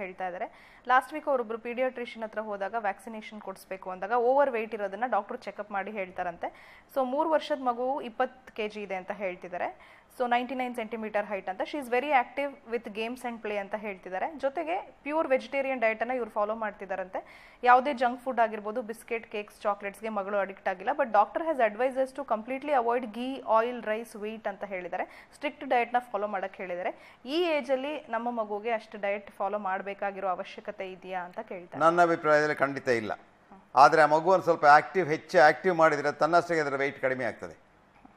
ಹೇಳ್ತಾ ಇದ್ದಾರೆ. Last week ಅವರೊಬ್ರು paediatrician ಹತ್ರ ಹೋದಾಗ ವ್ಯಾಕ್ಸಿನೇಷನ್ ಕೊಡಿಸ್ಬೇಕು ಅಂದಾಗ ಓವರ್ ವೆಯ್ಟ್ ಇರೋದನ್ನ ಡಾಕ್ಟರ್ ಚೆಕಪ್ ಮಾಡಿ ಹೇಳ್ತಾರಂತೆ. ಸೊ ಮೂರು ವರ್ಷದ ಮಗು ಇಪ್ಪತ್ತು ಕೆ ಜಿ ಇದೆ ಅಂತ ಹೇಳ್ತಿದ್ದಾರೆ. So ninety nine centimetre height ಅಂತ. She is very active with games and play ಅಂತ ಹೇಳ್ತಿದ್ದಾರೆ. ಜೊತೆಗೆ ಪ್ಯೂರ್ ವೆಜಿಟೇರಿಯನ್ ಡಯಟನ್ನು ಇವ್ರು ಫಾಲೋ ಮಾಡ್ತಿದ್ದಾರಂತೆ ಯಾವುದೇ ಜಂಕ್ ಫುಡ್ ಆಗಿರ್ಬೋದು ಬಿಸ್ಕೆಟ್ ಕೇಕ್ಸ್ ಚಾಕ್ಲೇಟ್ಸ್ಗೆ ಮಗಳು ಅಡಿಕ್ಟ್ ಆಗಿಲ್ಲ. But doctor has advises to completely avoid ghee oil rice wheat ಅಂತ ಹೇಳಿದ್ದಾರೆ. ಸ್ಟ್ರಿಕ್ಟ್ ಡಯಟ್ನ ಫಾಲೋ ಮಾಡೋಕ್ಕೆ ಹೇಳಿದ್ದಾರೆ. ಈ ಏಜಲ್ಲಿ ನಮ್ಮ ಮಗುಗೆ ಅಷ್ಟು ಡಯಟ್ ಫಾಲೋ ಮಾಡಬೇಕಾಗಿರೋ ಅವಶ್ಯಕತೆ ಇದೆಯಾ ಅಂತ ಕೇಳ್ತಾರೆ. ನನ್ನ ಅಭಿಪ್ರಾಯದಲ್ಲಿ ಖಂಡಿತ ಇಲ್ಲ. ಆದರೆ ಆ ಮಗುವನ್ನು ಸ್ವಲ್ಪ ಆಕ್ಟಿವ್ ಹೆಚ್ಚು ಆ್ಯಕ್ಟಿವ್ ಮಾಡಿದರೆ ತನ್ನಷ್ಟೇ ಅದರ ವೆಯ್ಟ್ ಕಡಿಮೆ ಆಗ್ತದೆ.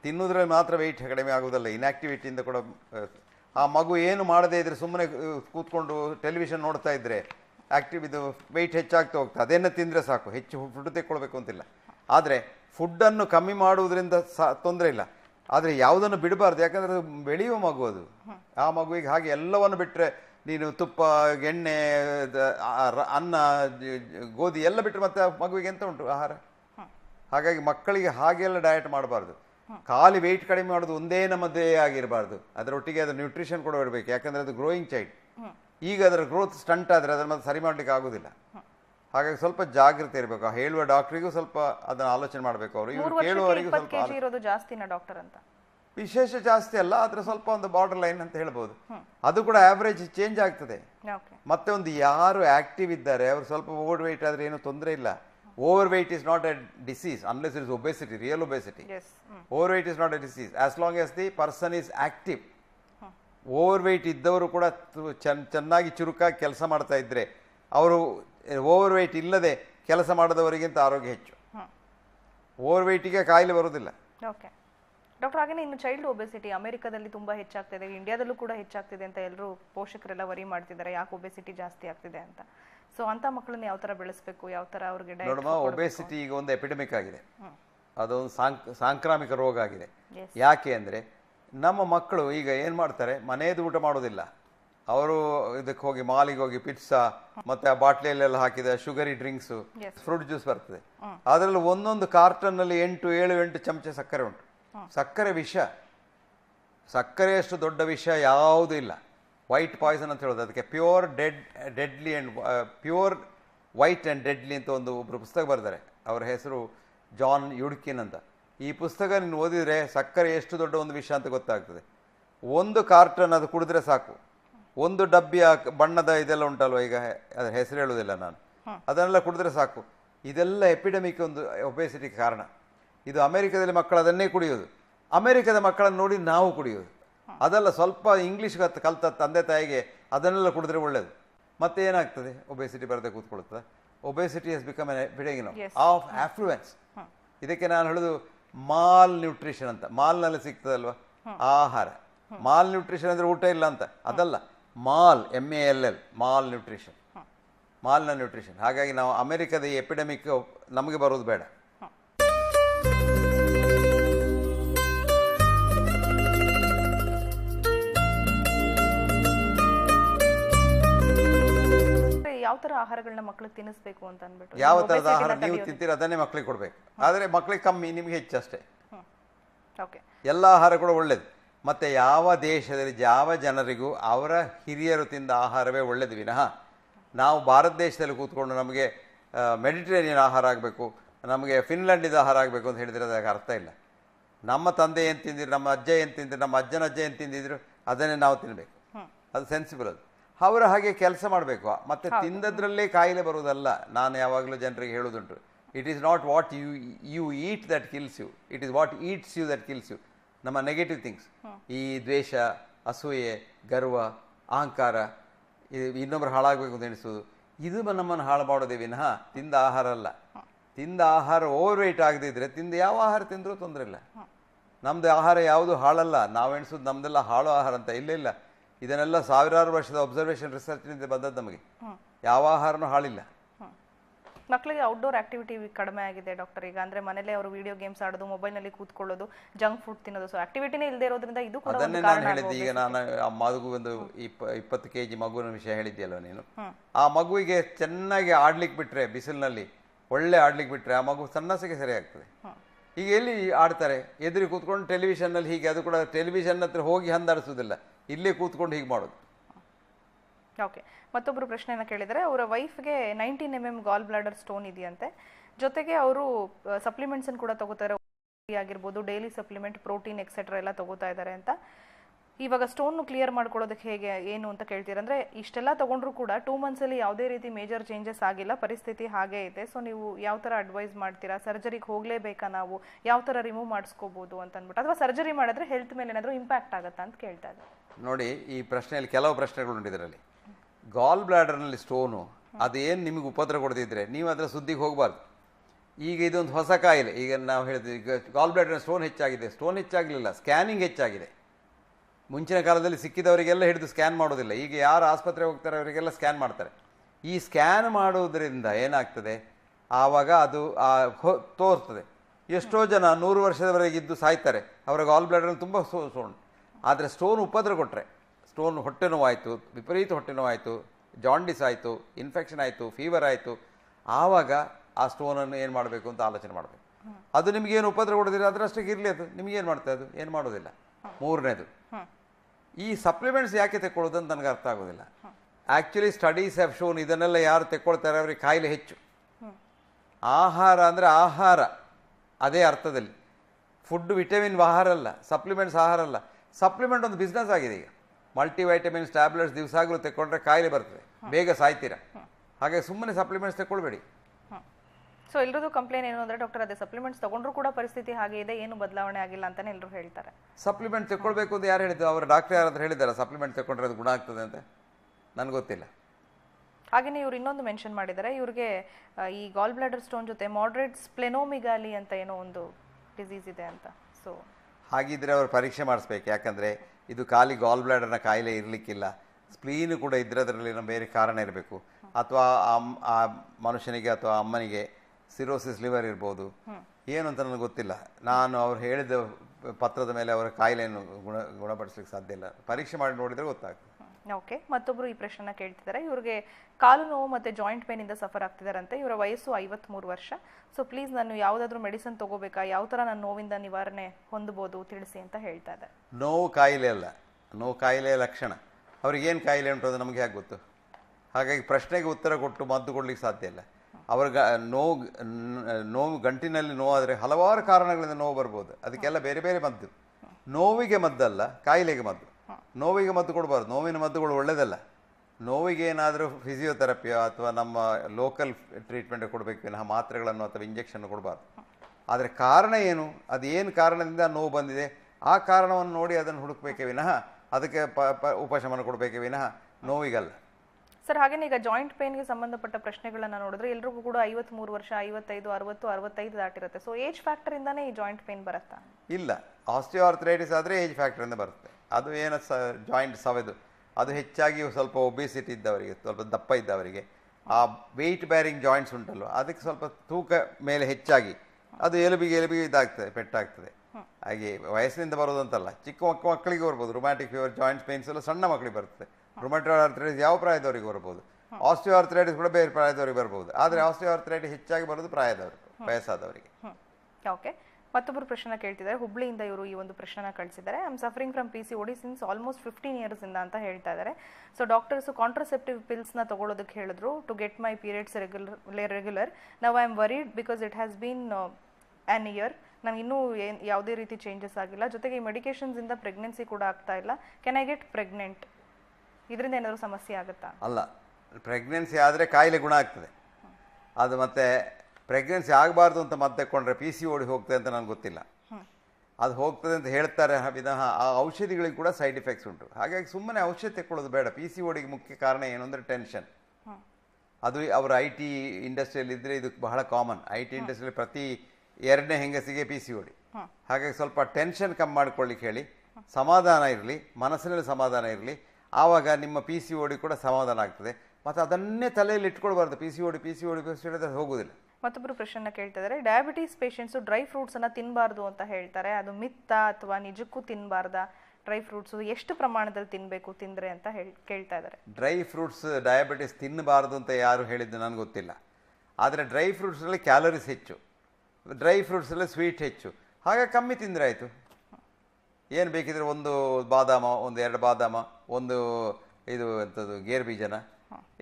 ತಿನ್ನುವುದ್ರಲ್ಲಿ ಮಾತ್ರ ವೆಯ್ಟ್ ಕಡಿಮೆ ಆಗೋದಲ್ಲ ಇನ್ಆಕ್ಟಿವಿಟಿಯಿಂದ ಕೂಡ ಆ, ಮಗು ಏನು ಮಾಡದೇ ಇದ್ರೆ ಸುಮ್ಮನೆ ಕೂತ್ಕೊಂಡು ಟೆಲಿವಿಷನ್ ನೋಡ್ತಾ ಇದ್ದರೆ ಆಕ್ಟಿವ್ ಇದು ವೆಯ್ಟ್ ಹೆಚ್ಚಾಗ್ತಾ ಹೋಗ್ತದೆ ಅದನ್ನು ತಿಂದರೆ ಸಾಕು ಹೆಚ್ಚು ಫುಡ್ ತೆಕ್ಕೊಳ್ಬೇಕು ಅಂತಿಲ್ಲ. ಆದರೆ ಫುಡ್ಡನ್ನು ಕಮ್ಮಿ ಮಾಡುವುದರಿಂದ ಸಹ ತೊಂದರೆ ಇಲ್ಲ. ಆದರೆ ಯಾವುದನ್ನು ಬಿಡಬಾರ್ದು ಯಾಕಂದರೆ ಅದು ಬೆಳೆಯುವ ಮಗು ಅದು. ಆ ಮಗುವಿಗೆ ಹಾಗೆ ಎಲ್ಲವನ್ನು ಬಿಟ್ಟರೆ ನೀನು ತುಪ್ಪ ಎಣ್ಣೆ ಅನ್ನ ಗೋಧಿ ಎಲ್ಲ ಬಿಟ್ಟರೆ ಮತ್ತೆ ಮಗುವಿಗೆ ಎಂತ ಉಂಟು? ಆಹಾರ? ಹಾಗಾಗಿ ಮಕ್ಕಳಿಗೆ ಹಾಗೆಲ್ಲ ಡಯಟ್ ಮಾಡಬಾರ್ದು. ಖಾಲಿ ವೆಯ್ಟ್ ಕಡಿಮೆ ಮಾಡೋದು ಒಂದೇ ನಮ್ಮ ಧ್ಯೇಯ ಆಗಿರಬಾರ್ದು. ಅದರೊಟ್ಟಿಗೆ ಅದು ನ್ಯೂಟ್ರಿಷನ್ ಕೂಡ ಇರಬೇಕು. ಯಾಕಂದರೆ ಅದು ಗ್ರೋಯಿಂಗ್ ಚೈಲ್ಡ್ ಈಗ ಅದರ ಗ್ರೋತ್ ಸ್ಟಂಟ್ ಆದರೆ ಅದನ್ನು ಮತ್ತೆ ಸರಿ ಮಾಡಲಿಕ್ಕೆ ಆಗೋದಿಲ್ಲ. ಹಾಗಾಗಿ ಸ್ವಲ್ಪ ಜಾಗ್ರತೆ ಇರಬೇಕು. ಆ ಹೇಳುವ ಡಾಕ್ಟ್ರಿಗೂ ಸ್ವಲ್ಪ ಅದನ್ನು ಆಲೋಚನೆ ಮಾಡಬೇಕು ಅವರು. ಇವರು ಕೇಳುವವರಿಗೂ ಸ್ವಲ್ಪ ಜಾಸ್ತಿ ಜಾಸ್ತಿನ ಡಾಕ್ಟರ್ ಅಂತ? ವಿಶೇಷ ಜಾಸ್ತಿ ಅಲ್ಲ ಆದರೆ ಸ್ವಲ್ಪ ಒಂದು ಬಾರ್ಡರ್ ಲೈನ್ ಅಂತ ಹೇಳ್ಬೋದು. ಅದು ಕೂಡ ಆವ್ರೇಜ್ ಚೇಂಜ್ ಆಗ್ತದೆ. ಮತ್ತೆ ಒಂದು ಯಾರು ಆಕ್ಟಿವ್ ಇದ್ದಾರೆ ಅವರು ಸ್ವಲ್ಪ ಓವರ್ ವೆಯ್ಟ್ ಆದರೆ ಏನೂ ತೊಂದರೆ ಇಲ್ಲ. Over is not a disease unless it is obesity, real obesity. Yes. Over Overweight is not a disease. As long as the person is active. Over weight ಇದ್ದವರು ಕೂಡ ಚೆನ್ನಾಗಿ ಚುರುಕಾಗಿ ಕೆಲಸ ಮಾಡ್ತಾ ಇದ್ರೆ ಅವರು ಓವರ್ ವೆಯ್ಟ್ ಇಲ್ಲದೆ ಕೆಲಸ ಮಾಡದವರಿಗಿಂತ ಆರೋಗ್ಯ ಹೆಚ್ಚು. ಓವರ್ ವೆಯ್ಟಿಗೆ ಕಾಯಿಲೆ ಬರೋದಿಲ್ಲ. ಓಕೆ ಡಾಕ್ಟರ್ ಹಾಗೇನೆ ಇನ್ನು ಚೈಲ್ಡ್ ಒಬೆಸಿಟಿ ಅಮೆರಿಕದಲ್ಲಿ ತುಂಬಾ ಹೆಚ್ಚಾಗ್ತಿದೆ ಇಂಡಿಯಾದಲ್ಲೂ ಕೂಡ ಹೆಚ್ಚಾಗ್ತಿದೆ ಅಂತ ಎಲ್ಲರೂ ಪೋಷಕರೆಲ್ಲ ವರಿ ಮಾಡ್ತಿದ್ದಾರೆ ಯಾಕೆ ಒಬೆಸಿಟಿ ಜಾಸ್ತಿ ಆಗ್ತಿದೆ ಅಂತ. ಸೊ ಅಂತ ಮಕ್ಕಳನ್ನ ಯಾವ ತರ ಬೆಳೆಸಬೇಕು? ಯಾವ ತರ ಅವ್ರಿಗೆ ನೋಡಮ್ಮ ಒಬೆಸಿಟಿ ಈಗ ಒಂದು ಎಪಿಡೆಮಿಕ್ ಆಗಿದೆ. ಅದೊಂದು ಸಾಂಕ್ ಸಾಂಕ್ರಾಮಿಕ ರೋಗ ಆಗಿದೆ. ಯಾಕೆ ಅಂದರೆ ನಮ್ಮ ಮಕ್ಕಳು ಈಗ ಏನು ಮಾಡ್ತಾರೆ? ಮನೆಯದು ಊಟ ಮಾಡೋದಿಲ್ಲ ಅವರು ಇದಕ್ಕೆ ಹೋಗಿ ಮಾಲಿಗೆ ಹೋಗಿ ಪಿಟ್ಸಾ ಮತ್ತೆ ಆ ಬಾಟ್ಲಿಯಲ್ಲೆಲ್ಲ ಹಾಕಿದ ಶುಗರಿ ಡ್ರಿಂಕ್ಸು ಫ್ರೂಟ್ ಜ್ಯೂಸ್ ಬರ್ತದೆ. ಅದರಲ್ಲಿ ಒಂದೊಂದು ಕಾರ್ಟನ್ನಲ್ಲಿ ಎಂಟು ಏಳು ಎಂಟು ಚಮಚ ಸಕ್ಕರೆ ಉಂಟು. ಸಕ್ಕರೆ ವಿಷ. ಸಕ್ಕರೆಯಷ್ಟು ದೊಡ್ಡ ವಿಷ ಯಾವುದೂ ಇಲ್ಲ. ವೈಟ್ ಪಾಯ್ಸನ್ ಅಂತ ಹೇಳೋದು. ಅದಕ್ಕೆ pure dead deadly and pure white and deadly ಅಂತ ಒಂದು ಒಬ್ಬರು ಪುಸ್ತಕ ಬರೆದಾರೆ ಅವರ ಹೆಸರು ಜಾನ್ ಯುಡ್ಕಿನ್ ಅಂತ. ಈ ಪುಸ್ತಕ ನೀನು ಓದಿದರೆ ಸಕ್ಕರೆ ಎಷ್ಟು ದೊಡ್ಡ ಒಂದು ವಿಷಯ ಅಂತ ಗೊತ್ತಾಗ್ತದೆ. ಒಂದು ಕಾರ್ಟನ್ ಅದು ಕುಡಿದ್ರೆ ಸಾಕು. ಒಂದು ಡಬ್ಬಿ ಆ ಬಣ್ಣದ ಇದೆಲ್ಲ ಉಂಟಲ್ವ ಈಗ? ಅದರ ಹೆಸರು ಹೇಳುವುದಿಲ್ಲ ನಾನು. ಅದನ್ನೆಲ್ಲ ಕುಡಿದ್ರೆ ಸಾಕು. ಇದೆಲ್ಲ ಎಪಿಡೆಮಿಕ್ ಒಂದು ಒಬೆಸಿಟಿ ಕಾರಣ. ಇದು ಅಮೆರಿಕದಲ್ಲಿ ಮಕ್ಕಳು ಅದನ್ನೇ ಕುಡಿಯೋದು. ಅಮೆರಿಕದ ಮಕ್ಕಳನ್ನು ನೋಡಿ ನಾವು ಕುಡಿಯೋದು. ಅದೆಲ್ಲ ಸ್ವಲ್ಪ ಇಂಗ್ಲೀಷ್ ಕತ್ ಕಲ್ತ ತಂದೆ ತಾಯಿಗೆ ಅದನ್ನೆಲ್ಲ ಕುಡಿದ್ರೆ ಒಳ್ಳೇದು. ಮತ್ತೆ ಏನಾಗ್ತದೆ? ಒಬೆಸಿಟಿ ಬರದೆ ಕೂತ್ಕೊಳ್ತದೆ. Obesity is become Yes. Of affluence ಇದಕ್ಕೆ ನಾನು ಹೇಳೋದು ಮಾಲ್ ನ್ಯೂಟ್ರಿಷನ್ ಅಂತ. ಮಾಲ್ನಲ್ಲಿ ಸಿಗ್ತದಲ್ವಾ? ಆಹಾರ. ಮಾಲ್ ನ್ಯೂಟ್ರಿಷನ್ ಅಂದ್ರೆ ಊಟ ಇಲ್ಲ ಅಂತ. ಅದಲ್ಲ. Mal M A L L mal nutrition ಮಾಲ್ನ nutrition ಹಾಗಾಗಿ ನಾವು ಅಮೆರಿಕದ ಈ ಎಪಿಡೆಮಿಕ್ ನಮಗೆ ಬರೋದು ಬೇಡ. ಯಾವ ತರ ಆಹಾರಗಳನ್ನ ಮಕ್ಳಿಗೆ ತಿನ್ನಿಸ್ಬೇಕು ಅಂತ ಅನ್ಬಿಟ್ಟು ಯಾವ ತರದ ಥರದ ಆಹಾರ ನೀವು. ತಿಂತೀರ ಅದನ್ನೇ ಮಕ್ಕಳಿಗೆ ಕೊಡ್ಬೇಕು. ಆದರೆ ಮಕ್ಕಳಿಗೆ ಕಮ್ಮಿ ನಿಮಗೆ ಹೆಚ್ಚಷ್ಟೇ ಓಕೆ ಎಲ್ಲ ಆಹಾರ ಕೂಡ ಒಳ್ಳೇದು. ಮತ್ತೆ ಯಾವ ದೇಶದಲ್ಲಿ ಯಾವ ಜನರಿಗೂ ಅವರ ಹಿರಿಯರು ತಿಂದ ಆಹಾರವೇ ಒಳ್ಳೇದು ವಿನಃ. ನಾವು ಭಾರತ ದೇಶದಲ್ಲಿ ಕೂತ್ಕೊಂಡು ನಮಗೆ ಮೆಡಿಟರೇನಿಯನ್ ಆಹಾರ ಆಗಬೇಕು ನಮಗೆ ಫಿನ್ಲ್ಯಾಂಡಿದ ಆಹಾರ ಆಗಬೇಕು ಅಂತ ಹೇಳಿದರೆ ಅದಕ್ಕೆ ಅರ್ಥ ಇಲ್ಲ. ನಮ್ಮ ತಂದೆ ಏನು ತಿಂದಿದ್ರು ನಮ್ಮ ಅಜ್ಜ ಏನು ತಿಂದಿದ್ರು ನಮ್ಮ ಅಜ್ಜನ ಅಜ್ಜ ಏನು ತಿಂದಿದ್ರು ಅದನ್ನೇ ನಾವು ತಿನ್ನಬೇಕು ಅದು ಸೆನ್ಸಿಬಲ್ ಅದು. ಅವರ ಹಾಗೆ ಕೆಲಸ ಮಾಡಬೇಕು. ಮತ್ತೆ ತಿಂದದ್ರಲ್ಲೇ ಕಾಯಿಲೆ ಬರುವುದಲ್ಲ. ನಾನು ಯಾವಾಗಲೂ ಜನರಿಗೆ ಹೇಳುವುದುಂಟು. It is not what you you eat that kills you it is what eats you that kills you ನಮ್ಮ ನೆಗೆಟಿವ್ ಥಿಂಗ್ಸ್ ಈ ದ್ವೇಷ ಅಸೂಯೆ ಗರ್ವ ಅಹಂಕಾರ ಇದು ಇನ್ನೊಬ್ಬರು ಹಾಳಾಗಬೇಕು ಅಂತ ಎಣಿಸೋದು ಇದು ನಮ್ಮನ್ನು ಹಾಳು ಮಾಡೋದೇ ವಿನಃ ತಿಂದ ಆಹಾರ ಅಲ್ಲ. ತಿಂದ ಆಹಾರ ಓವರ್ ವೆಯ್ಟ್ ಆಗದಿದ್ರೆ ತಿಂದ ಯಾವ ಆಹಾರ ತಿಂದರೂ ತೊಂದರೆ ಇಲ್ಲ. ನಮ್ದು ಆಹಾರ ಯಾವುದು ಹಾಳಲ್ಲ. ನಾವು ಎಣಿಸೋದು ನಮ್ದೆಲ್ಲ ಹಾಳು ಆಹಾರ ಅಂತ. ಇಲ್ಲ ಇಲ್ಲ. ಇದನ್ನೆಲ್ಲ ಸಾವಿರಾರು ವರ್ಷದ ಅಬ್ಸರ್ವೇಷನ್ ರಿಸರ್ಚ್ನಿಂದ ಬಂದದ್ದು ನಮಗೆ. ಯಾವ ಆಹಾರನೂ ಹಾಳಿಲ್ಲ. ಮಕ್ಕಳಿಗೆ ಔಟ್ಡೋರ್ ಆಕ್ಟಿವಿಟಿ ಕಡಿಮೆ ಆಗಿದೆ ಡಾಕ್ಟರ್ ಈಗ ಅಂದ್ರೆ ಮನೇಲೆ ಅವರು ವಿಡಿಯೋ ಗೇಮ್ಸ್ ಆಡೋದು ಮೊಬೈಲ್ನಲ್ಲಿ ಕೂತ್ಕೊಳ್ಳೋದು ಜಂಕ್ ಫುಡ್ ತಿನ್ನೋದು. ಸೊ ಆಕ್ಟಿವಿಟಿನೇ ಇಲ್ಲದೆ ಇರೋದ್ರಿಂದ ಇದು ಕೂಡ ಅದನ್ನೇ ನಾನು ಹೇಳಿದ್ದೆ. ಈಗ ನಾನು ಆ ಮಗು ಒಂದು ಇಪ್ಪ ಇಪ್ಪತ್ತು ಕೆ ಜಿ ಮಗುವಿನ ವಿಷಯ ಹೇಳಿದ್ಯಲ್ಲ ನೀನು? ಆ ಮಗುವಿಗೆ ಚೆನ್ನಾಗಿ ಆಡ್ಲಿಕ್ಕೆ ಬಿಟ್ರೆ ಬಿಸಿಲಿನಲ್ಲಿ ಒಳ್ಳೆ ಆಡ್ಲಿಕ್ಕೆ ಬಿಟ್ರೆ ಆ ಮಗು ಸಣ್ಣಸಿಗೆ ಸರಿ ಆಗ್ತದೆ ಈಗ ಎಲ್ಲಿ ಆಡ್ತಾರೆ? ಎದುರು ಕೂತ್ಕೊಂಡು ಟೆಲಿವಿಷನ್ನಲ್ಲಿ ಹೀಗೆ ಅದು ಕೂಡ ಟೆಲಿವಿಷನ್ ಹತ್ರ ಹೋಗಿ ಹಂದಾಡಿಸೋದಿಲ್ಲ ಇಲ್ಲೇ ಕೂತ್ಕೊಂಡು ಹೀಗೆ ಮಾಡೋದು. ಓಕೆ ಮತ್ತೊಬ್ಬರು ಪ್ರಶ್ನೆಯನ್ನು ಕೇಳಿದರೆ, ಅವರ ವೈಫ್ಗೆ nineteen M M gall bladder stone ಇದೆಯಂತೆ. ಜೊತೆಗೆ ಅವರು ಸಪ್ಲಿಮೆಂಟ್ಸನ್ನು ಕೂಡ ತಗೋತಾರೆ. ಆಗಿರ್ಬೋದು ಡೈಲಿ ಸಪ್ಲಿಮೆಂಟ್ ಪ್ರೋಟೀನ್ ಎಕ್ಸೆಟ್ರಾ ಎಲ್ಲ ತಗೋತಾ ಇದ್ದಾರೆ ಅಂತ. ಇವಾಗ ಸ್ಟೋನ್ ಕ್ಲಿಯರ್ ಮಾಡ್ಕೊಳ್ಳೋದಕ್ಕೆ ಹೇಗೆ, ಏನು ಅಂತ ಕೇಳ್ತೀರಾ? ಅಂದ್ರೆ, ಇಷ್ಟೆಲ್ಲ ತಗೊಂಡ್ರು ಕೂಡ ಟೂ ಮಂತ್ಸಲ್ಲಿ ಯಾವುದೇ ರೀತಿ ಮೇಜರ್ ಚೇಂಜಸ್ ಆಗಿಲ್ಲ, ಪರಿಸ್ಥಿತಿ ಹಾಗೇ ಇದೆ. ಸೊ ನೀವು ಯಾವ ಥರ ಅಡ್ವೈಸ್ ಮಾಡ್ತೀರಾ? ಸರ್ಜರಿಗೆ ಹೋಗಲೇಬೇಕಾ ನಾವು? ಯಾವ ಥರ ರಿಮೂವ್ ಮಾಡಿಸ್ಕೋಬೋದು ಅಂತ ಅಂದ್ಬಿಟ್ಟು. ಅಥವಾ ಸರ್ಜರಿ ಮಾಡಿದ್ರೆ ಹೆಲ್ತ್ ಮೇಲೆ ಏನಾದರೂ ಇಂಪ್ಯಾಕ್ಟ್ ಆಗುತ್ತಾ ಅಂತ ಕೇಳ್ತಾ ಇದ್ದಾರೆ ನೋಡಿ, ಈ ಪ್ರಶ್ನೆಯಲ್ಲಿ ಕೆಲವು ಪ್ರಶ್ನೆಗಳು ಇದರಲ್ಲಿ ಗಾಲ್ ಬ್ಲಾಡರ್ನಲ್ಲಿ ಸ್ಟೋನು ಅದೇನು ನಿಮಗೆ ಉಪದ್ರ ಕೊಡ್ತಿದ್ರೆ ನೀವು ಅದರ ಸುದ್ದಿಗೆ ಹೋಗಬಾರ್ದು. ಈಗ ಇದೊಂದು ಹೊಸ ಕಾಯಿಲೆ. ಈಗ ನಾವು ಹೇಳ್ತೀವಿ ಈಗ ಗಾಲ್ ಬ್ಲಾಡರ್ ಸ್ಟೋನ್ ಹೆಚ್ಚಾಗಿದೆ. ಸ್ಟೋನ್ ಹೆಚ್ಚಾಗಲಿಲ್ಲ ಸ್ಕ್ಯಾನಿಂಗ್ ಹೆಚ್ಚಾಗಿದೆ. ಮುಂಚಿನ ಕಾಲದಲ್ಲಿ ಸಿಕ್ಕಿದವರಿಗೆಲ್ಲ ಹಿಡಿದು ಸ್ಕ್ಯಾನ್ ಮಾಡೋದಿಲ್ಲ. ಈಗ ಯಾರು ಆಸ್ಪತ್ರೆಗೆ ಹೋಗ್ತಾರೆ, ಅವರಿಗೆಲ್ಲ ಸ್ಕ್ಯಾನ್ ಮಾಡ್ತಾರೆ. ಈ ಸ್ಕ್ಯಾನ್ ಮಾಡೋದರಿಂದ ಏನಾಗ್ತದೆ? ಆವಾಗ ಅದು ತೋರ್ತದೆ. ಎಷ್ಟೋ ಜನ ನೂರು ವರ್ಷದವರೆಗಿದ್ದು ಸಾಯ್ತಾರೆ. ಅವರ ಗಾಲ್ ಬ್ಲಾಡರ್ ತುಂಬ ಸೋ ಸ್ಟೋನ್ ಆದರೆ ಸ್ಟೋನ್ ಉಪದ್ರ ಕೊಟ್ಟರೆ ಸ್ಟೋನ್ ಹೊಟ್ಟೆ ನೋವಾಯಿತು, ವಿಪರೀತ ಹೊಟ್ಟೆ ನೋವಾಯಿತು ಜಾಂಡಿಸ್ ಆಯಿತು ಇನ್ಫೆಕ್ಷನ್ ಆಯಿತು ಫೀವರ್ ಆಯಿತು, ಆವಾಗ ಆ ಸ್ಟೋನನ್ನು ಏನು ಮಾಡಬೇಕು ಅಂತ ಆಲೋಚನೆ ಮಾಡಬೇಕು. ಅದು ನಿಮಗೇನು ಉಪದ್ರ ಕೊಡೋದಿಲ್ಲ ಅದರಷ್ಟಕ್ಕೆ ಇರಲಿ ಅದು. ನಿಮಗೇನು ಮಾಡ್ತಾ ಅದು? ಏನು ಮಾಡೋದಿಲ್ಲ. ಮೂರನೇದು. ಈ ಸಪ್ಲಿಮೆಂಟ್ಸ್ ಯಾಕೆ ತೆಕ್ಕೊಳ್ಳೋದು ಅಂತ ನನಗೆ ಅರ್ಥ ಆಗೋದಿಲ್ಲ. ಆ್ಯಕ್ಚುಲಿ ಸ್ಟಡೀಸ್ ಹ್ಯಾವ್ ಶೋನ್ ಇದನ್ನೆಲ್ಲ ಯಾರು ತೆಕ್ಕೊಳ್ತಾರೆ ಅವರಿಗೆ ಕಾಯಿಲೆ ಹೆಚ್ಚು. ಆಹಾರ ಅಂದರೆ ಆಹಾರ. ಅದೇ ಅರ್ಥದಲ್ಲಿ. ಫುಡ್ ವಿಟಮಿನ್ ಆಹಾರ ಅಲ್ಲ. ಸಪ್ಲಿಮೆಂಟ್ಸ್ ಆಹಾರ ಅಲ್ಲ. ಸಪ್ಲಿಮೆಂಟ್ ಒಂದು ಬಿಸ್ನೆಸ್ ಆಗಿದೆ ಈಗ. ಮಲ್ಟಿ ವೈಟಮಿನ್ಸ್ ಟ್ಯಾಬ್ಲೆಟ್ಸ್ ದಿವಸಾಗಲೂ ತೆಕ್ಕೊಂಡ್ರೆ ಕಾಯಿಲೆ ಬರ್ತದೆ. ಬೇಗ ಸಾಯ್ತೀರಾ. ಹಾಗೆ ಸುಮ್ಮನೆ ಸಪ್ಲಿಮೆಂಟ್ಸ್ ತೆಕ್ಕೊಳ್ಬೇಡಿ. ಸೊ ಎಲ್ರದ್ದು ಕಂಪ್ಲೇಂಟ್ ಏನು ಅಂದರೆ ಡಾಕ್ಟರ್ ಅದೇ ಸಪ್ಲಿಮೆಂಟ್ಸ್ ತಗೊಂಡ್ರು ಕೂಡ ಪರಿಸ್ಥಿತಿ ಹಾಗೆ ಇದೆ ಏನು ಬದಲಾವಣೆ ಆಗಿಲ್ಲ ಅಂತಲೇ ಎಲ್ಲರೂ ಹೇಳ್ತಾರೆ. ಸಪ್ಲಿಮೆಂಟ್ ತಗೊಳ್ಬೇಕು ಅಂತ ಯಾರು ಹೇಳಿದ್ದು? ಅವರ ಡಾಕ್ಟರ್ ಯಾರಾದ್ರೂ ಹೇಳಿದ್ದಾರೆ? ಸಪ್ಲಿಮೆಂಟ್ ತಗೊಂಡ್ರೆ ಅದು ಗುಣ ಆಗ್ತದೆ ಅಂತ? ನನಗೆ ಗೊತ್ತಿಲ್ಲ. ಹಾಗೆಯೇ ಇವ್ರು ಇನ್ನೊಂದು ಮೆನ್ಷನ್ ಮಾಡಿದ್ದಾರೆ. ಇವರಿಗೆ ಈ ಗಾಲ್ ಬ್ಲಾಡರ್ ಸ್ಟೋನ್ ಜೊತೆ ಮಾಡ್ರೇಟ್ ಸ್ಪ್ಲೆನೋಮಿಗಾಲಿ ಅಂತ ಏನೋ ಒಂದು ಡಿಸೀಸ್ ಇದೆ ಅಂತ. ಸೊ ಹಾಗಿದ್ರೆ ಅವರು ಪರೀಕ್ಷೆ ಮಾಡಿಸ್ಬೇಕು. ಯಾಕಂದರೆ ಇದು ಖಾಲಿ ಗಾಲ್ ಬ್ಲಾಡರ್ನ ಕಾಯಿಲೆ ಇರಲಿಕ್ಕಿಲ್ಲ. ಸ್ಪ್ಲೀನು ಕೂಡ ಅದರಲ್ಲಿ ಏನೋ ಬೇರೆ ಕಾರಣ ಇರಬೇಕು. ಅಥವಾ ಆ ಮನುಷ್ಯನಿಗೆ ಅಥವಾ ಅಮ್ಮನಿಗೆ ಸಿರೋಸಿಸ್ ಲಿವರ್ ಇರ್ಬೋದು. ಏನು ಅಂತ ನನಗೆ ಗೊತ್ತಿಲ್ಲ. ನಾನು ಅವ್ರು ಹೇಳಿದ ಪತ್ರದ ಮೇಲೆ ಅವರ ಕಾಯಿಲೆಯನ್ನು ಗುಣ, ಗುಣಪಡಿಸ್ಲಿಕ್ಕೆ ಸಾಧ್ಯ ಇಲ್ಲ. ಪರೀಕ್ಷೆ ಮಾಡಿ ನೋಡಿದರೆ ಗೊತ್ತಾಗ್ತದೆ. ಓಕೆ ಮತ್ತೊಬ್ಬರು ಈ ಪ್ರಶ್ನೆನ ಕೇಳ್ತಿದ್ದಾರೆ ಇವ್ರಿಗೆ ಕಾಲು ನೋವು ಮತ್ತೆ ಜಾಯಿಂಟ್ ಪೇನ್ ಇಂದ ಸಫರ್ ಆಗ್ತಿದಾರಂತೆ. ಇವರ ವಯಸ್ಸು ಐವತ್ಮೂರು ವರ್ಷ. ಸೊ ಪ್ಲೀಸ್ ನಾನು ಯಾವುದಾದ್ರೂ ಮೆಡಿಸಿನ್ ತಗೋಬೇಕಾ? ಯಾವ ಥರ ನಾನು ನೋವಿಂದ ನಿವಾರಣೆ ಹೊಂದಬಹುದು ತಿಳಿಸಿ ಅಂತ ಹೇಳ್ತಾ ಇದ್ದಾರೆ. ನೋವು ಕಾಯಿಲೆ ಅಲ್ಲ. ನೋವು ಕಾಯಿಲೆಯ ಲಕ್ಷಣ. ಅವ್ರಿಗೇನು ಕಾಯಿಲೆ ಉಂಟು ಅದು ನಮಗೆ ಹೇಗೆ ಗೊತ್ತು? ಹಾಗಾಗಿ ಪ್ರಶ್ನೆಗೆ ಉತ್ತರ ಕೊಟ್ಟು ಮದ್ದು ಕೊಡ್ಲಿಕ್ಕೆ ಸಾಧ್ಯ ಇಲ್ಲ. ಅವ್ರ ಗ, ನೋವು ನೋವು ಗಂಟಿನಲ್ಲಿ ನೋವಾದರೆ ಹಲವಾರು ಕಾರಣಗಳಿಂದ ನೋವು ಬರ್ಬೋದು. ಅದಕ್ಕೆಲ್ಲ ಬೇರೆ ಬೇರೆ ಮದ್ದು. ನೋವಿಗೆ ಮದ್ದಲ್ಲ, ಕಾಯಿಲೆಗೆ ಮದ್ದು. ನೋವಿಗೆ ಮದ್ದು ಕೊಡಬಾರ್ದು. ನೋವಿನ ಮದ್ದುಗಳು ಒಳ್ಳೆಯದಲ್ಲ ನೋವಿಗೆ ಏನಾದರೂ ಫಿಸಿಯೋಥೆರಪಿಯೋ ಅಥವಾ ನಮ್ಮ ಲೋಕಲ್ ಟ್ರೀಟ್ಮೆಂಟ್ ಕೊಡಬೇಕು ವಿನಃ ಮಾತ್ರೆಗಳನ್ನು ಅಥವಾ ಇಂಜೆಕ್ಷನ್ ಕೊಡಬಾರ್ದು. ಆದರೆ ಕಾರಣ ಏನು? ಅದು ಏನು ಕಾರಣದಿಂದ ನೋವು ಬಂದಿದೆ? ಆ ಕಾರಣವನ್ನು ನೋಡಿ ಅದನ್ನು ಹುಡುಕಬೇಕೆ ವಿನಃ ಅದಕ್ಕೆ ಪ ಪ ಉಪಶಮನ ಕೊಡಬೇಕೆ ವಿನಃ ನೋವಿಗಲ್ಲ. ಸರ್ ಹಾಗೇನೆ ಈಗ ಜಾಯಿಂಟ್ ಪೇನ್ಗೆ ಸಂಬಂಧಪಟ್ಟ ಪ್ರಶ್ನೆಗಳನ್ನು ನೋಡಿದ್ರೆ ಎಲ್ರಿಗೂ ಕೂಡ ಐವತ್ಮೂರು ವರ್ಷ ಐವತ್ತೈದು ಅರವತ್ತು ಅರವತ್ತೈದು ದಾಟಿರುತ್ತೆ. ಸೊ ಏಜ್ ಫ್ಯಾಕ್ಟರ್ ಇಂದಾನೇ ಈ ಜಾಯಿಂಟ್ ಪೇನ್ ಬರುತ್ತಾ? ಇಲ್ಲ. ಆಸ್ಟಿಯೋ ಆರ್ಥರೈಟಿಸ್ ಆದರೆ ಏಜ್ ಫ್ಯಾಕ್ಟರಿಂದ ಬರುತ್ತೆ. ಅದು ಏನು ಸ ಜಾಯಿಂಟ್ ಸವೆದು. ಅದು ಹೆಚ್ಚಾಗಿ ಸ್ವಲ್ಪ ಒಬಿಸಿಟಿ ಇದ್ದವರಿಗೆ ಸ್ವಲ್ಪ ದಪ್ಪ ಇದ್ದವರಿಗೆ. ಆ ವೆಯ್ಟ್ ಬ್ಯಾರಿಂಗ್ ಜಾಯಿಂಟ್ಸ್ ಉಂಟಲ್ಲ ಅದಕ್ಕೆ ಸ್ವಲ್ಪ ತೂಕ ಮೇಲೆ ಹೆಚ್ಚಾಗಿ. ಅದು ಎಲುಬಿಗೆ ಎಲುಬಿಗೆ ಇದಾಗ್ತದೆ ಪೆಟ್ಟಾಗ್ತದೆ. ಹಾಗೆ ವಯಸ್ಸಿನಿಂದ ಬರೋದು ಅಂತಲ್ಲ ಚಿಕ್ಕ ಮಕ್ಕ ಮಕ್ಕಳಿಗೆ ಬರ್ಬೋದು. ರೊಮ್ಯಾಟಿಕ್ ಫೀವರ್ ಜಾಯಿಂಟ್ ಪೇನ್ಸ್ ಎಲ್ಲ ಸಣ್ಣ ಮಕ್ಕಳಿಗೆ ಬರ್ತದೆ. ರೊಮ್ಯಾಟೋ ಆರ್ಥರೈಟಿಸ್ ಯಾವ ಪ್ರಾಯದವರಿಗೆ ಬರ್ಬೋದು? ಆಸ್ಟಿಯೋ ಆರ್ಥರೈಟಿಸ್ ಕೂಡ ಬೇರೆ ಪ್ರಾಯದವರಿಗೆ ಬರ್ಬೋದು. ಆದರೆ ಆಸ್ಟಿಯೋ ಆರ್ಥರೈಟಿಸ್ ಹೆಚ್ಚಾಗಿ ಬರೋದು ಪ್ರಾಯದವರು ವಯಸ್ಸಾದವರಿಗೆ. ಓಕೆ ಮತ್ತೊಬ್ಬರು ಪ್ರಶ್ನೆ ಕೇಳ್ತಿದ್ದಾರೆ. ಹುಬ್ಳಿಯಿಂದ ಇವರು ಈ ಒಂದು ಪ್ರಶ್ನೆನ ಕಳಿಸಿದ್ದಾರೆ. I am suffering from P C O D since almost fifteen years ಇಂದ ಅಂತ ಹೇಳ್ತಾ ಇದ್ದಾರೆ. ಸೊ ಡಾಕ್ಟರ್ಸ್ ಕಾಂಟ್ರಸೆಪ್ಟಿವ್ ಪಿಲ್ಸ್ನ ತಗೊಳ್ಳೋದಕ್ಕೆ ಹೇಳಿದ್ರು to get my periods regular regular ನಾವು I am worried because it has been an year ನಂಗೆ ಇನ್ನೂ ಏನು, ಯಾವುದೇ ರೀತಿ ಚೇಂಜಸ್ ಆಗಿಲ್ಲ. ಜೊತೆಗೆ ಈ ಮೆಡಿಕೇಶನ್ಸಿಂದ ಇಂದ ಪ್ರೆಗ್ನೆನ್ಸಿ ಕೂಡ ಆಗ್ತಾ ಇಲ್ಲ. ಕೆನ್ ಐ ಗೆಟ್ ಪ್ರೆಗ್ನೆಂಟ್ ಇದರಿಂದ ಏನಾದರೂ ಸಮಸ್ಯೆ ಆಗುತ್ತಾ? ಅಲ್ಲ ಪ್ರೆಗ್ನೆನ್ಸಿ ಆದರೆ ಕಾಯಿಲೆ ಗುಣ ಆಗ್ತದೆ. ಅದು ಮತ್ತೆ ಪ್ರೆಗ್ನೆನ್ಸಿ ಆಗಬಾರ್ದು ಅಂತ ಮದ್ದು ತಕ್ಕೊಂಡ್ರೆ ಪಿ ಸಿ ಓಡಿ ಹೋಗ್ತದೆ ಅಂತ ನನಗೆ ಗೊತ್ತಿಲ್ಲ. ಅದು ಹೋಗ್ತದೆ ಅಂತ ಹೇಳ್ತಾರೆ ವಿನಃ ಆ ಔಷಧಿಗಳಿಗೆ ಕೂಡ ಸೈಡ್ ಎಫೆಕ್ಟ್ಸ್ ಉಂಟು. ಹಾಗಾಗಿ ಸುಮ್ಮನೆ ಔಷಧಿ ತೆಕ್ಕೊಳ್ಳೋದು ಬೇಡ. ಪಿ ಸಿ ಓಡಿಗೆ ಮುಖ್ಯ ಕಾರಣ ಏನು ಅಂದರೆ ಟೆನ್ಷನ್ ಅದು ಅವರ ಐ ಟಿ ಇಂಡಸ್ಟ್ರಿಯಲ್ಲಿ ಇದ್ದರೆ ಇದು ಬಹಳ ಕಾಮನ್ ಐ ಟಿ ಇಂಡಸ್ಟ್ರಿಯಲ್ಲಿ ಪ್ರತಿ ಎರಡನೇ ಹೆಂಗಸಿಗೆ ಪಿ ಸಿ ಓಡಿ. ಹಾಗಾಗಿ ಸ್ವಲ್ಪ ಟೆನ್ಷನ್ ಕಮ್ಮಿ ಮಾಡ್ಕೊಳ್ಳಿಕ್ಕೆ ಹೇಳಿ. ಸಮಾಧಾನ ಇರಲಿ ಮನಸ್ಸಿನಲ್ಲಿ ಸಮಾಧಾನ ಇರಲಿ. ಆವಾಗ ನಿಮ್ಮ ಪಿ ಸಿ ಓಡಿ ಕೂಡ ಸಮಾಧಾನ ಆಗ್ತದೆ. ಮತ್ತು ಅದನ್ನೇ ತಲೆಯಲ್ಲಿ ಇಟ್ಕೊಳ್ಬಾರ್ದು. P C O D P C O D P C O D ಹೋಗೋದಿಲ್ಲ. ಮತ್ತೊಬ್ಬರು ಪ್ರಶ್ನೆ ಕೇಳ್ತಿದ್ದಾರೆ ಡಯಾಬಿಟೀಸ್ ಪೇಷಂಟ್ಸು ಡ್ರೈ ಫ್ರೂಟ್ಸನ್ನು ತಿನ್ನಬಾರ್ದು ಅಂತ ಹೇಳ್ತಾರೆ. ಅದು ಮಿತ್ತ ಅಥವಾ ನಿಜಕ್ಕೂ ತಿನ್ನಬಾರ್ದಾ ಡ್ರೈ ಫ್ರೂಟ್ಸು ಎಷ್ಟು ಪ್ರಮಾಣದಲ್ಲಿ ತಿನ್ನಬೇಕು ತಿಂದರೆ? ಅಂತ ಹೇಳಿ ಕೇಳ್ತಾ ಇದ್ದಾರೆ ಡ್ರೈ ಫ್ರೂಟ್ಸ್ ಡಯಾಬಿಟಿಸ್ ತಿನ್ನಬಾರ್ದು ಅಂತ ಯಾರು ಹೇಳಿದ್ದು ನನಗೆ ಗೊತ್ತಿಲ್ಲ. ಆದರೆ ಡ್ರೈ ಫ್ರೂಟ್ಸಲ್ಲಿ ಕ್ಯಾಲೋರೀಸ್ ಹೆಚ್ಚು. ಡ್ರೈ ಫ್ರೂಟ್ಸಲ್ಲಿ ಸ್ವೀಟ್ ಹೆಚ್ಚು. ಹಾಗೆ ಕಮ್ಮಿ ತಿಂದರೆ ಆಯಿತು. ಏನು ಬೇಕಿದ್ರೆ ಒಂದು ಬಾದಾಮ, ಒಂದು ಎರಡು ಬಾದಾಮ, ಒಂದು ಇದು ಎಂಥದ್ದು ಗೇರ್ ಬೀಜನ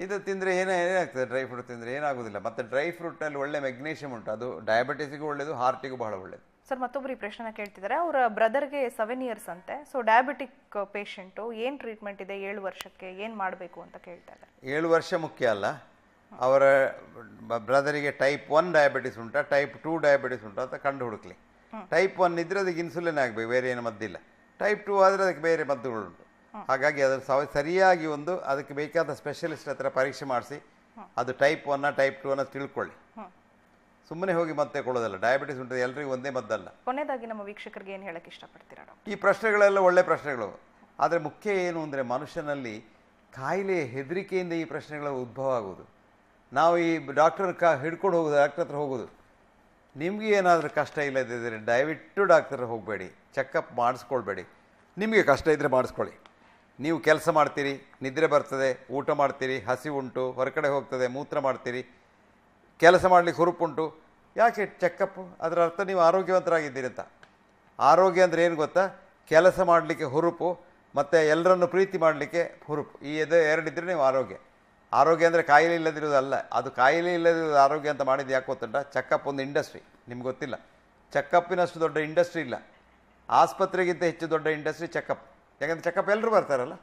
ಇದು ತಿಂದರೆ ಏನೇ ಏನಾಗ್ತದೆ? ಡ್ರೈ ಫ್ರೂಟ್ ತಿಂದರೆ ಏನಾಗೋದಿಲ್ಲ. ಮತ್ತು ಡ್ರೈ ಫ್ರೂಟಲ್ಲಿ ಒಳ್ಳೆ ಮೆಗ್ನೀಷಿಯಮ್ ಉಂಟು. ಅದು ಡಯಾಬಿಟಿಸಿಗೂ ಒಳ್ಳೆಯದು ಹಾರ್ಟಿಗೂ ಬಹಳ ಒಳ್ಳೆಯದು ಸರ್ ಮತ್ತೊಬ್ಬರು ಈ ಪ್ರಶ್ನೆನ ಕೇಳ್ತಿದ್ದಾರೆ. ಅವರ ಬ್ರದರ್ಗೆ ಸೆವೆನ್ ಇಯರ್ಸ್ ಅಂತೆ. ಸೊ ಡಯಾಬಿಟಿಕ್ ಪೇಷಂಟು ಏನು ಟ್ರೀಟ್ಮೆಂಟ್ ಇದೆ? ಏಳು ವರ್ಷಕ್ಕೆ ಏನು ಮಾಡಬೇಕು ಅಂತ ಕೇಳ್ತಾರೆ ಏಳು ವರ್ಷ ಮುಖ್ಯ ಅಲ್ಲ. ಅವರ ಬ್ರದರಿಗೆ ಟೈಪ್ ಒನ್ ಡಯಾಬಿಟಿಸ್ ಉಂಟಾ ಟೈಪ್ ಟೂ ಡಯಾಬಿಟಿಸ್ ಉಂಟಾ ಅಂತ ಕಂಡು ಹುಡುಕ್ಲಿ. ಟೈಪ್ ಒನ್ ಇದ್ರೆ ಅದಕ್ಕೆ ಇನ್ಸುಲಿನ್ ಆಗಬೇಕು ಬೇರೆ ಏನು ಮದ್ದಿಲ್ಲ. ಟೈಪ್ ಟೂ ಆದರೆ ಅದಕ್ಕೆ ಬೇರೆ ಮದ್ದುಗಳುಂಟು. ಹಾಗಾಗಿ ಅದನ್ನು ಸರಿಯಾಗಿ ಒಂದು ಅದಕ್ಕೆ ಬೇಕಾದ ಸ್ಪೆಷಲಿಸ್ಟ್ ಹತ್ರ ಪರೀಕ್ಷೆ ಮಾಡಿಸಿ ಅದು ಟೈಪ್ ಒನ್ನ ಟೈಪ್ ಟೂ ಅನ್ನ ತಿಳ್ಕೊಳ್ಳಿ. ಸುಮ್ಮನೆ ಹೋಗಿ ಮತ್ತೆ ಕೊಡೋದಲ್ಲ ಡಯಾಬಿಟಿಸ್ ಉಂಟು ಎಲ್ಲರಿಗೂ ಒಂದೇ ಮದ್ದಲ್ಲ. ಕೊನೆಯದಾಗಿ ನಮ್ಮ ವೀಕ್ಷಕರಿಗೆ ಏನು ಹೇಳಕ್ಕೆ ಇಷ್ಟಪಡ್ತೀರಾ ಈ ಪ್ರಶ್ನೆಗಳೆಲ್ಲ ಒಳ್ಳೆ ಪ್ರಶ್ನೆಗಳು. ಆದರೆ ಮುಖ್ಯ ಏನು ಅಂದರೆ ಮನುಷ್ಯನಲ್ಲಿ ಕಾಯಿಲೆ ಹೆದರಿಕೆಯಿಂದ ಈ ಪ್ರಶ್ನೆಗಳ ಉದ್ಭವ ಆಗೋದು. ನಾವು ಈ ಡಾಕ್ಟರ್ ಕ ಹಿಡ್ಕೊಂಡು ಹೋಗೋದು ಡಾಕ್ಟರ್ ಹತ್ರ ಹೋಗೋದು. ನಿಮಗೆ ಏನಾದರೂ ಕಷ್ಟ ಇಲ್ಲದಿದ್ದರೆ ದಯವಿಟ್ಟು ಡಾಕ್ಟರ್ ಹೋಗಬೇಡಿ ಚೆಕಪ್ ಮಾಡಿಸ್ಕೊಳ್ಬೇಡಿ. ನಿಮಗೆ ಕಷ್ಟ ಇದ್ದರೆ ಮಾಡಿಸ್ಕೊಳ್ಳಿ. ನೀವು ಕೆಲಸ ಮಾಡ್ತೀರಿ, ನಿದ್ರೆ ಬರ್ತದೆ, ಊಟ ಮಾಡ್ತೀರಿ, ಹಸಿ ಉಂಟು, ಹೊರಗಡೆ ಹೋಗ್ತದೆ, ಮೂತ್ರ ಮಾಡ್ತೀರಿ, ಕೆಲಸ ಮಾಡಲಿಕ್ಕೆ ಹುರುಪುಂಟು. ಯಾಕೆ ಚೆಕಪ್ ಅದರ ಅರ್ಥ ನೀವು ಆರೋಗ್ಯವಂತರಾಗಿದ್ದೀರಿ ಅಂತ. ಆರೋಗ್ಯ ಅಂದರೆ ಏನು ಗೊತ್ತಾ? ಕೆಲಸ ಮಾಡಲಿಕ್ಕೆ ಹುರುಪು, ಮತ್ತು ಎಲ್ಲರನ್ನು ಪ್ರೀತಿ ಮಾಡಲಿಕ್ಕೆ ಹುರುಪು. ಈ ಇದು ಎರಡಿದ್ದರೆ ನೀವು ಆರೋಗ್ಯ. ಆರೋಗ್ಯ ಅಂದರೆ ಕಾಯಿಲೆ ಇಲ್ಲದಿರೋದಲ್ಲ ಅದು ಕಾಯಿಲೆ ಇಲ್ಲದಿರೋದು ಆರೋಗ್ಯ ಅಂತ ಮಾಡಿದ್ದು ಯಾಕೆ ಗೊತ್ತುಂಟ? ಚೆಕಪ್ ಒಂದು ಇಂಡಸ್ಟ್ರಿ ನಿಮ್ಗೆ ಗೊತ್ತಿಲ್ಲ. ಚೆಕಪ್ಪಿನಷ್ಟು ದೊಡ್ಡ ಇಂಡಸ್ಟ್ರಿ ಇಲ್ಲ. ಆಸ್ಪತ್ರೆಗಿಂತ ಹೆಚ್ಚು ದೊಡ್ಡ ಇಂಡಸ್ಟ್ರಿ ಚೆಕಪ್ ಯಾಕಂದ್ರೆ ಚೆಕಪ್ ಎಲ್ಲರೂ ಬರ್ತಾರಲ್ಲ?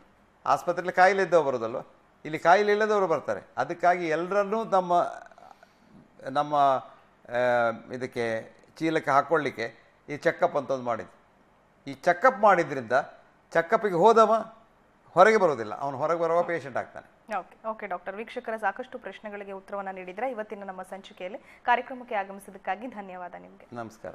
ಆಸ್ಪತ್ರೆಯಲ್ಲಿ ಕಾಯಿಲೆ ಇದ್ದವರು ಬರೋದಲ್ವ? ಇಲ್ಲಿ ಕಾಯಿಲೆ ಇಲ್ಲದವರು ಬರ್ತಾರೆ. ಅದಕ್ಕಾಗಿ ಎಲ್ಲರನ್ನೂ ನಮ್ಮ ನಮ್ಮ ಇದಕ್ಕೆ ಚೀಲಕ್ಕೆ ಹಾಕ್ಕೊಳ್ಳಿಕ್ಕೆ ಈ ಚೆಕಪ್ ಅಂತ ಒಂದು ಮಾಡಿದ್ದು ಈ ಚೆಕಪ್ ಮಾಡಿದ್ರಿಂದ ಚೆಕಪ್ಪಿಗೆ ಹೋದವ ಹೊರಗೆ ಬರೋದಿಲ್ಲ ಅವನು ಹೊರಗೆ ಬರುವ ಪೇಷಂಟ್ ಆಗ್ತಾನೆ. ಓಕೆ ಓಕೆ ಡಾಕ್ಟರ್ ವೀಕ್ಷಕರ ಸಾಕಷ್ಟು ಪ್ರಶ್ನೆಗಳಿಗೆ ಉತ್ತರವನ್ನು ನೀಡಿದರೆ? ಇವತ್ತಿನ ನಮ್ಮ ಸಂಚಿಕೆಯಲ್ಲಿ ಕಾರ್ಯಕ್ರಮಕ್ಕೆ ಆಗಮಿಸಿದ್ದಕ್ಕಾಗಿ ಧನ್ಯವಾದ ನಿಮಗೆ. ನಮಸ್ಕಾರ.